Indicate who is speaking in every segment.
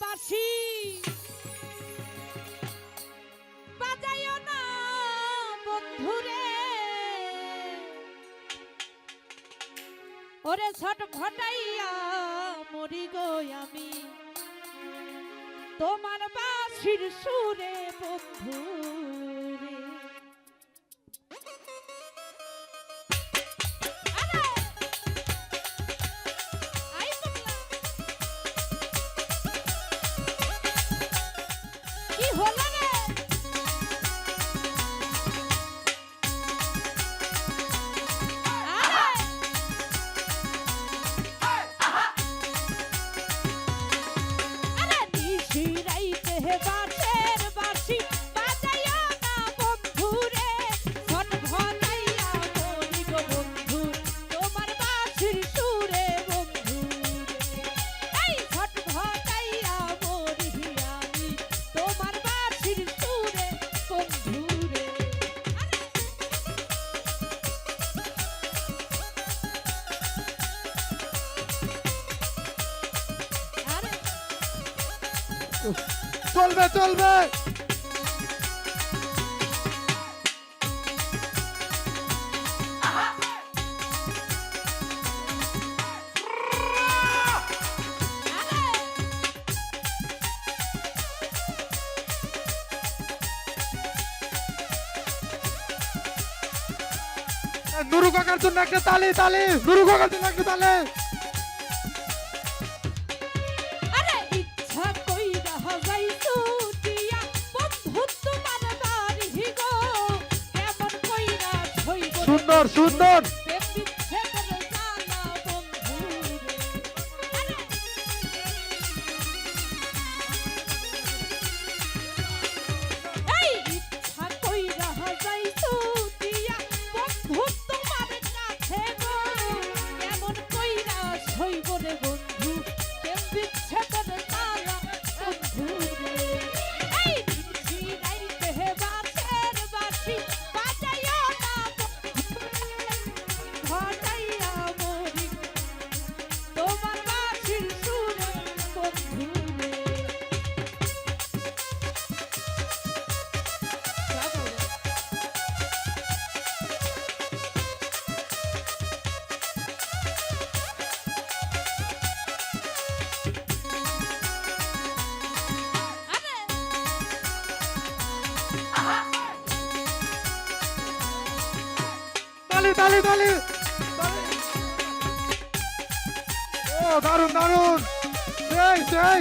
Speaker 1: পাশি বাজাইও না বন্ধুরে। ওরে ছট ঘটাইয়া মরি গই আমি। তোমার বাসির সুরে বন্ধু। বললে
Speaker 2: চলবে চলবে। নুরু জন্য একটা তালে তালে। নুরু জন্য একটা তালে। সুন্দর সুন্দর। তালি তালি ও দারুণ দারুণ সেই সেই।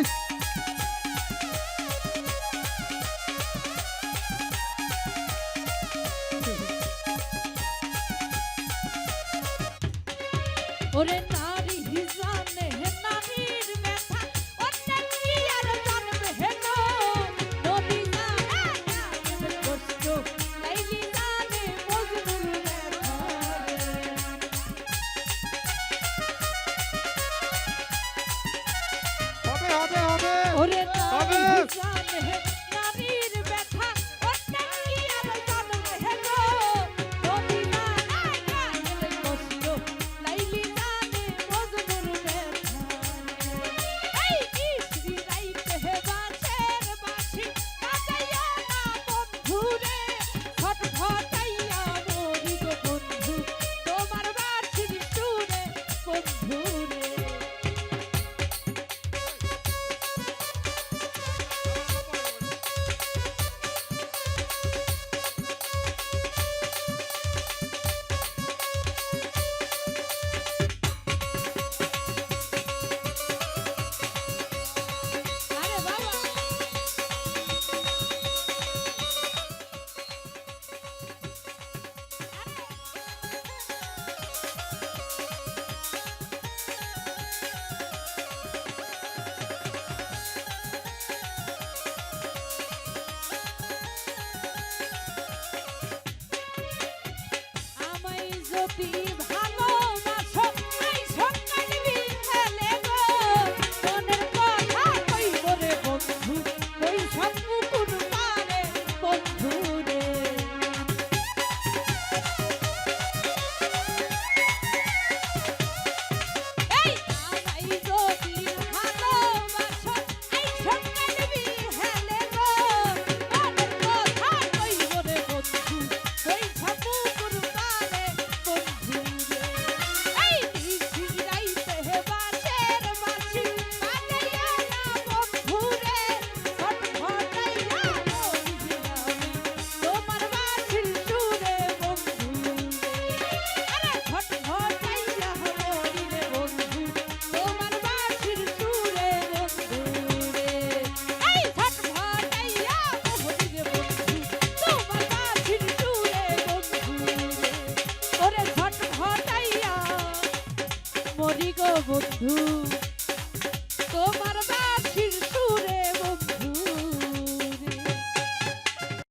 Speaker 1: ওরে না। be বন্ধু